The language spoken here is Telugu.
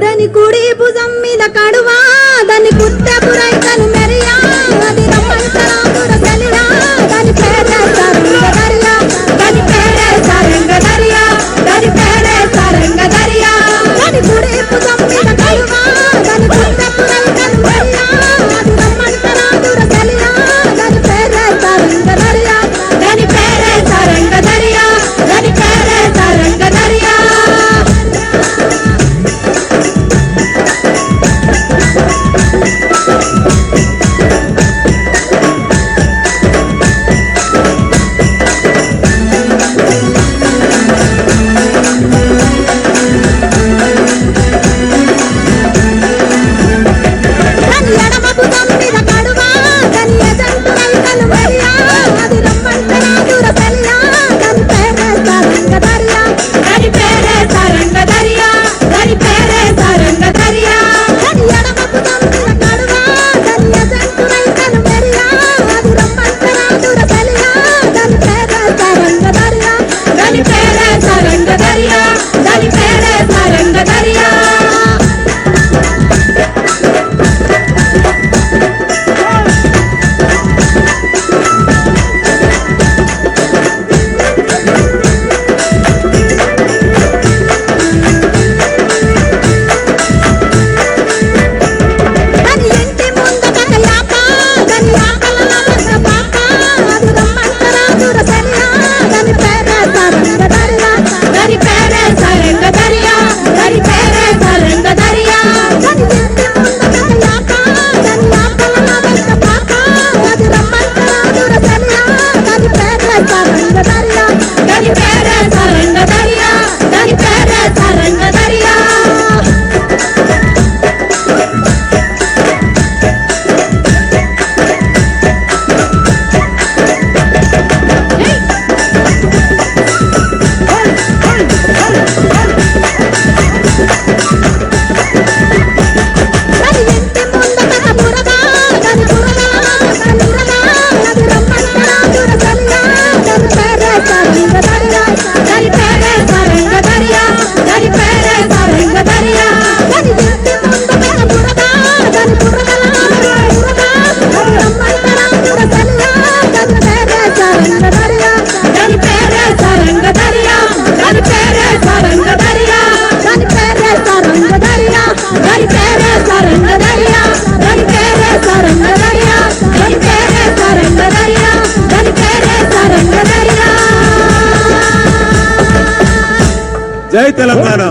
దాని కుడి భుజం మీద కడువా దాని కుత్తపురైతను జై తెలంగాణ.